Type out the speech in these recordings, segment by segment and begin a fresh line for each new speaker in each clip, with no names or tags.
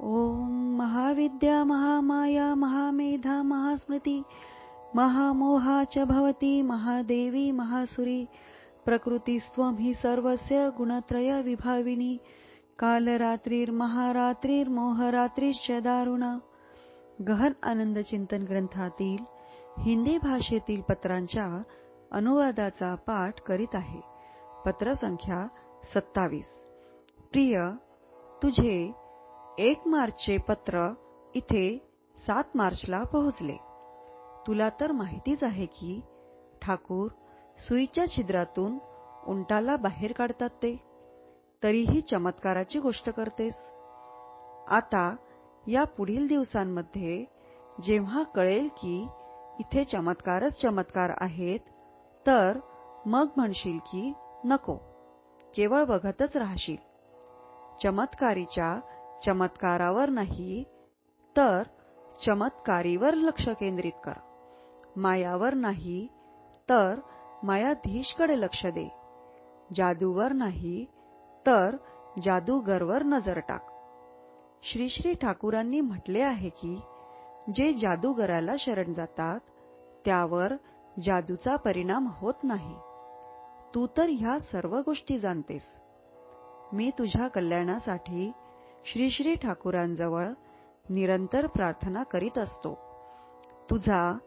ॐ महाविद्या महामाया महामेधा महास्मृती महामोहा च भवती महादेवी महासुरी प्रकृतिस्त्वं हि सर्वस्य गुणत्रय विभाविनी कालरात्रीर्महारात्रीर्मोहरात्रीश्च दारुणा। गहन आनंद चिंतन ग्रंथातील हिंदी भाषेतील पत्रांच्या अनुवादाचा पाठ करीत आहे. पत्रसंख्या सत्तावीस. प्रिय तुझे एक मार्चचे पत्र इथे सात मार्चला पोहोचले. तुला तर माहितीच आहे की ठाकूर सुईच्या छिद्रातून उंटाला बाहेर काढतात ते. तरीही चमत्काराची गोष्ट करतेस. आता या पुढील दिवसांमध्ये जेव्हा कळेल की इथे चमत्कारच चमत्कार आहेत तर मग म्हणशील की नको. केवळ बघतच राहशील. चमत्कारीच्या चमत्कारावर नाही तर चमत्कारीवर लक्ष केंद्रित कर. मायावर नाही तर मायाधीशकडे लक्ष दे. जादूवर नाही तर जादूगरवर नजर टाक. श्री श्री ठाकूरांनी म्हटले आहे की जे जादूगराला शरण जातात त्यावर जादूचा परिणाम होत नाही. तू तर ह्या सर्व गोष्टी जाणतेस. मी तुझ्या कल्याणासाठी श्री श्री ठाकूरांजवळ निरंतर प्रार्थना करीत असतो. तुझा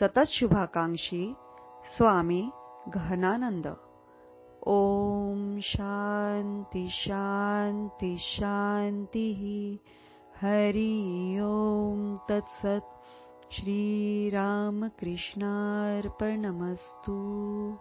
सतत शुभाकांक्षी स्वामी गहनानंद ओम शांती शांती शांती. हरी ओम तत्सत. श्रीरामकृष्णार्पणमस्तू.